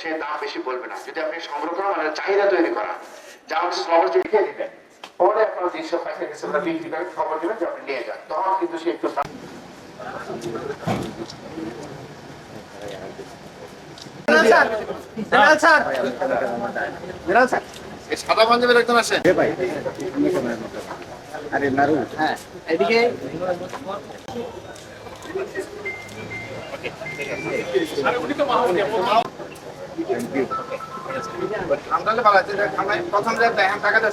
সে দাম বেশি বলবে না। যদি আপনি সংরক্ষণ মানে চাহিদা তৈরি করা যা হচ্ছে স্লবস লিখে দিবেন। পরে আপনার তিনশো পয়সা কিছু করে বিক্রি করে খবর দিবেন যে আপনি নিয়ে যান। তখন কিন্তু সে একটু সাদা পাঞ্জাবের একজন আসেন। ঠান্ডালে ভালো আছে ঠান্ডায় প্রথম যে দেখেন টাকা দেয়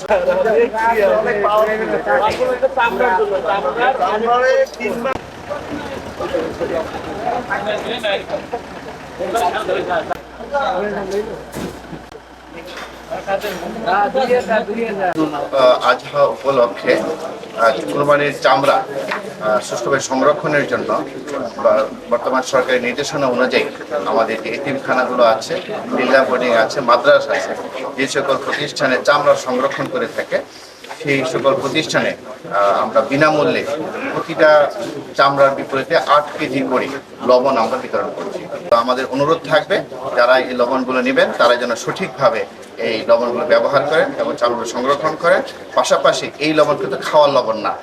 আজহা উপলক্ষে কুরবানির চামড়া সুষ্ঠুভাবে সংরক্ষণের জন্য বর্তমান সরকারের নির্দেশনা অনুযায়ী আমাদের যে এতিমখানাগুলো আছে লীলা বোর্ডিং আছে, মাদ্রাস আছে, যে সকল প্রতিষ্ঠানে চামড়া সংরক্ষণ করে থাকে সেই সকল প্রতিষ্ঠানে আমরা বিনামূল্যে প্রতিটা চামড়ার বিপরীতে আট কেজি করে লবণ আমরা বিতরণ করছি। তো আমাদের অনুরোধ থাকবে, যারা এই লবণগুলো নেবেন, তারা যেন সঠিকভাবে এই লবণগুলো ব্যবহার করেন এবং চালগুলো সংরক্ষণ করেন। পাশাপাশি এই লবণ কিন্তু খাওয়ার লবণ না,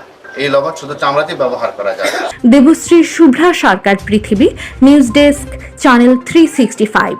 এই লবণ শুধু চামড়াতেই ব্যবহার করা যায়। দেবশ্রী শুভ্রা সরকার পৃথিবী, news desk, channel three sixty five